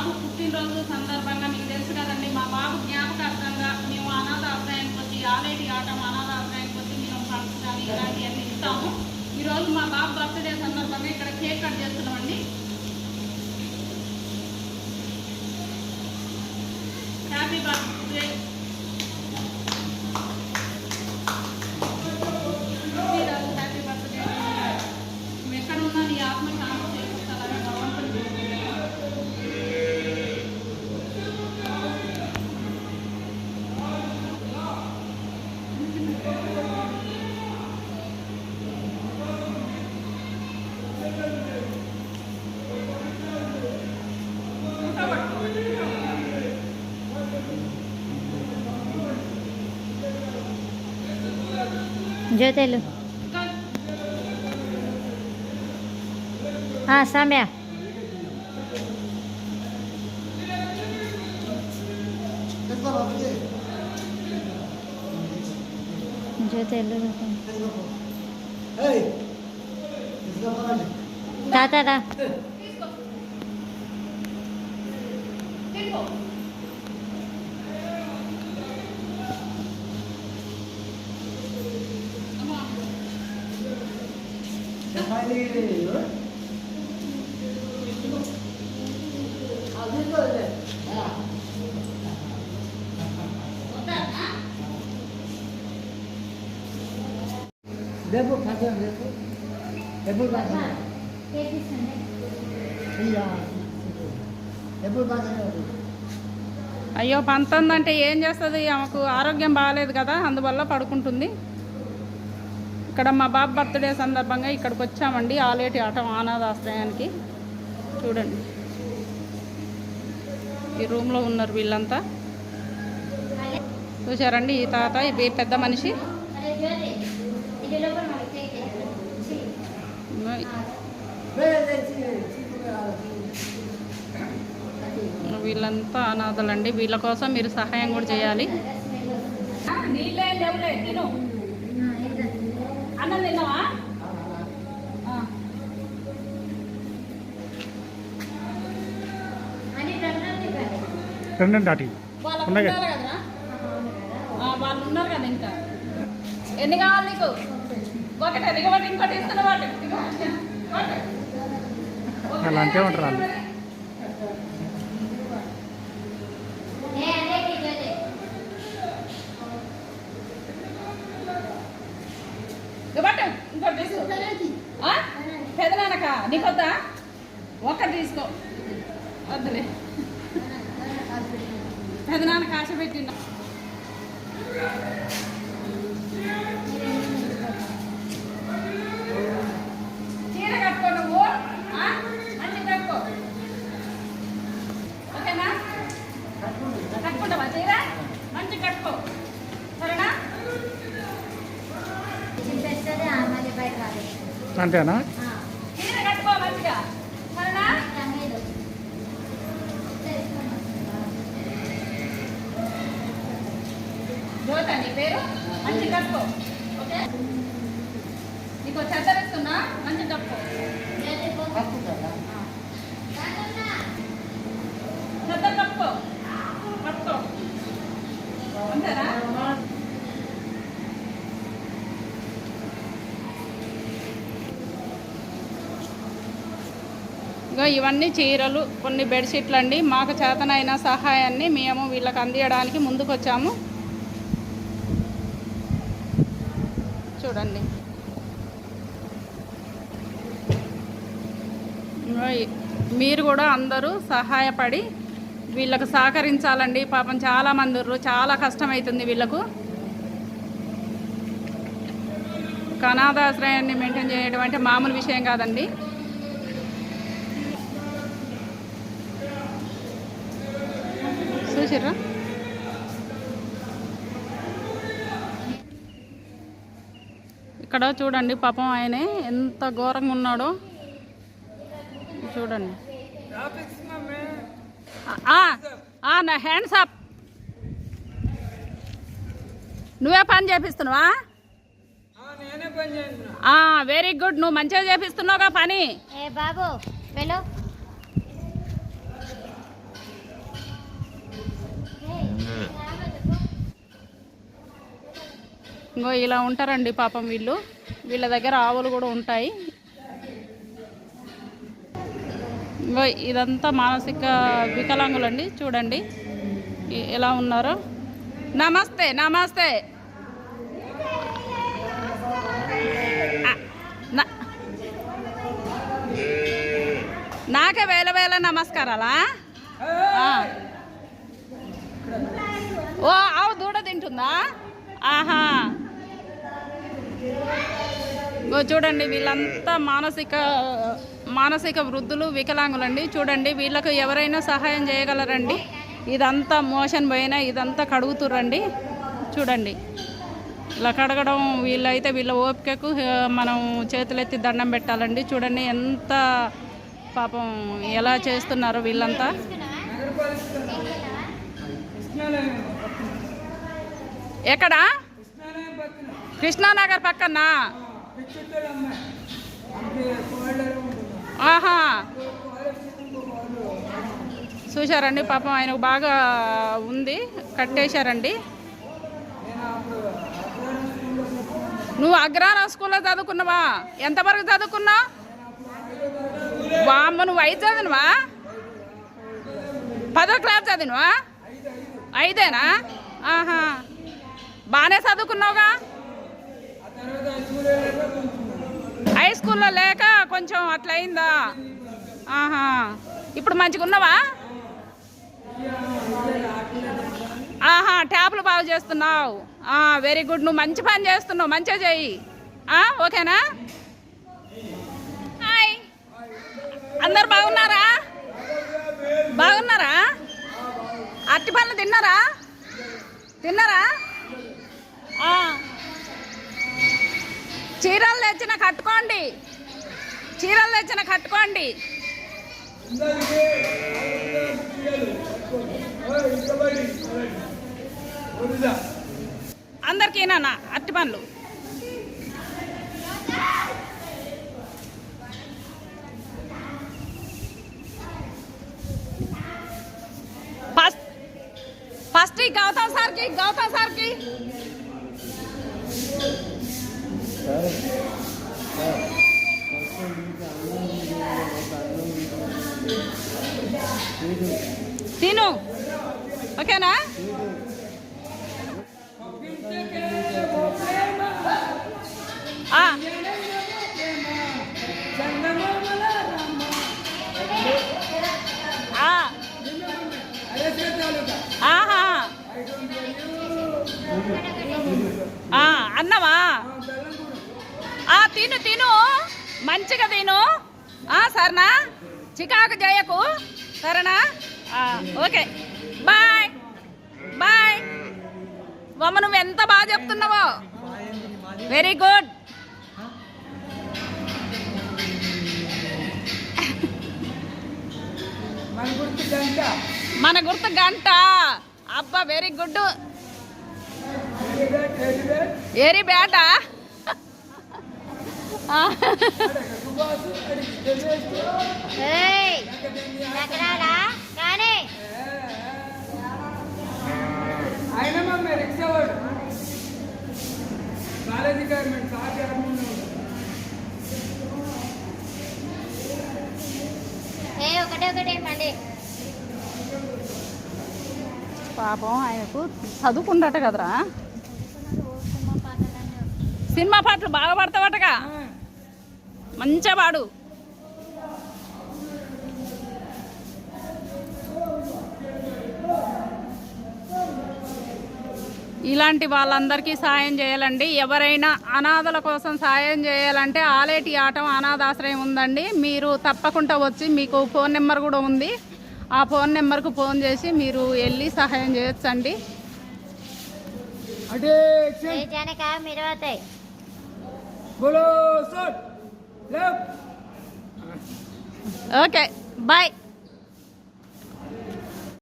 బాబు పుట్టినరోజు సందర్భంగా మీకు తెలుసు కదండి మా బాబు జ్ఞాపకార్థంగా మేము అనాథాశ్రయానికి వచ్చి ఆలేటి ఆటం అనాథాశ్రయానికి వచ్చి మేము ఫండ్స్ కానీ ఇలాంటివన్నీ ఇస్తాము. ఈరోజు మా బాబు బర్త్డే సందర్భంగా ఇక్కడ కేక్ కట్ చేస్తున్నామండి. హ్యాపీ బర్త్డే ಜೊತೆಲು ಹಾಂ ಸಮಯ ಜೊತೆಲು ತಾತಾಡ రేపు పదం రేపు ఎప్పుడు పదం ఎప్పుడు పదం అయ్యో పంతందంటే ఏం చేస్తుంది? ఆమెకు ఆరోగ్యం బాగాలేదు కదా అందువల్ల పడుకుంటుంది. ఇక్కడ మా బాబు బర్త్డే సందర్భంగా ఇక్కడికి వచ్చామండి. ఆలేటి ఆటం ఆనాథాశ్రయానికి చూడండి. ఈ రూమ్లో ఉన్నారు వీళ్ళంతా. చూశారండి ఈ తాత ఈ పెద్ద మనిషి. వీళ్ళంతా అనాథలండి. వీళ్ళ కోసం మీరు సహాయం కూడా చేయాలి. రెండు దాటి వాళ్ళకు ఉన్నాయి ఉండాలి కదరా ఆ, వాళ్ళు ఉన్నారు కదా ఇంకా. ఎన్ని కావాలి నీకు? ఒకటి దిగబట్టి ఇంకోటి ఇస్తున్న వాటి. అలా అంతే ఉంటారు వాళ్ళు నీకొద్దా? ఒక్కటి తీసుకో. వద్దులే. పెదనాన్న కాశ పెట్టిండ. చీర కట్టుకో నువ్వు ఓకేనా? కట్టుకుంటావా చీర? మంచిగా కట్టుకో. సరేనా? అంతేనా చీర కట్టుకో మంచిగా సరేనా నీ పేరు మంచి కట్టుకో ఓకే? నీకు చెద్దరిస్తున్నా మంచి కట్టుకో చెద్దరు కట్టుకో కట్టుకో అంతేనా? ఇగో ఇవన్నీ చీరలు కొన్ని బెడ్షీట్లు అండి మాకు చేతనైన సహాయాన్ని మేము వీళ్ళకి అందియడానికి ముందుకు చూడండి. మీరు కూడా అందరూ సహాయపడి వీళ్ళకు సహకరించాలండి. పాపం చాలామంది ఉర్రు చాలా కష్టమవుతుంది వీళ్ళకు. కనాథాశ్రయాన్ని మెయింటైన్ చేయడం అంటే మామూలు విషయం కాదండి. చూసిర్రా? ఇక్కడ చూడండి పాపం ఆయనే ఎంత ఘోరంగా ఉన్నాడో. చూడండి. ఆ, ఆ, నా హ్యాండ్స్ అప్ నువ్వే పని చేపిస్తున్నావా? వెరీ గుడ్ నువ్వు మంచిగా చేపిస్తున్నావుగా పని. ఏ బాబు ఇంకో ఇలా ఉంటారండి పాపం వీళ్ళు. వీళ్ళ దగ్గర ఆవులు కూడా ఉంటాయి. ఇంకో ఇదంతా మానసిక వికలాంగులండి చూడండి. ఎలా ఉన్నారో. నమస్తే నమస్తే. నాకే వేల వేల నమస్కారాలా? ఓ ఆవు దూడ తింటుందా? ఆహా. చూడండి వీళ్ళంతా మానసిక మానసిక వృద్ధులు వికలాంగులండి. చూడండి వీళ్ళకు ఎవరైనా సహాయం చేయగలరండి. ఇదంతా మోషన్ పోయినా ఇదంతా కడుగుతురండి చూడండి ఇలా కడగడం వీళ్ళైతే వీళ్ళ ఓపికకు మనం చేతులెత్తి దండం పెట్టాలండి. చూడండి ఎంత పాపం ఎలా చేస్తున్నారో వీళ్ళంతా. ఎక్కడా? కృష్ణానగర్ పక్కన. ఆహా. చూశారండి పాపం ఆయనకు బాగా ఉంది. కట్టేశారండి. నువ్వు అగ్రహారం స్కూల్లో చదువుకున్నావా? ఎంతవరకు చదువుకున్నావు? వామ్మ నువ్వు ఐదు చదివినవా? పదో క్లాస్ చదివినవా? ఐదేనా? ఆహా. బాగానే చదువుకున్నావుగా? హై స్కూల్లో లేక కొంచెం అట్లా అయిందా? ఆహా. ఇప్పుడు మంచిగా ఉన్నావా? ఆహా ట్యాప్లు బాగు చేస్తున్నావు. వెరీ గుడ్ నువ్వు మంచి పని చేస్తున్నావు. మంచిగా చెయ్యి ఓకేనా? హాయ్ అందరు బాగున్నారా? బాగున్నారా? అరటి పళ్ళు తిన్నారా? తిన్నారా? ఆ. చీరలు తెచ్చిన కట్టుకోండి. చీరలు తెచ్చిన కట్టుకోండి. అందరికీ నాన్న అట్టి పనులు ఫస్ట్ ఫస్ట్ ఈ గౌతమ్ సార్కి గౌతమ్ సార్కి. తిను ఓకేనా ఆ. ఆ. ఆహా అన్నవా తిను. మంచిగా తిను. ఆ, సరేనా? చికాకు చేయకు. సరేనా? ఓకే. బాయ్. బాయ్. బొమ్మ నువ్వు ఎంత బాగా చెప్తున్నావో. Very good. మన గుర్తు గంట. అబ్బా వెరీ గుడ్ వెరీ బ్యాట? కాలేజీ గవర్నమెంట్ సార్ గవర్నమెంట్ ఏ ఒకటే ఒకటే మళ్ళీ పాపం ఆయనకు చదువుకుండట కదరా. సినిమా పాటలు బాగా పడతావటగా? మంచిగా పాడు. ఇలాంటి వాళ్ళందరికీ సాయం చేయాలండి. ఎవరైనా అనాథల కోసం సాయం చేయాలంటే ఆలేటి ఆటం అనాథాశ్రయం ఉందండి. మీరు తప్పకుండా వచ్చి మీకు ఫోన్ నెంబర్ కూడా ఉంది. ఆ ఫోన్ నెంబర్కు ఫోన్ చేసి మీరు వెళ్ళి సహాయం చేయొచ్చండి. అటే ఏ జనక మీరు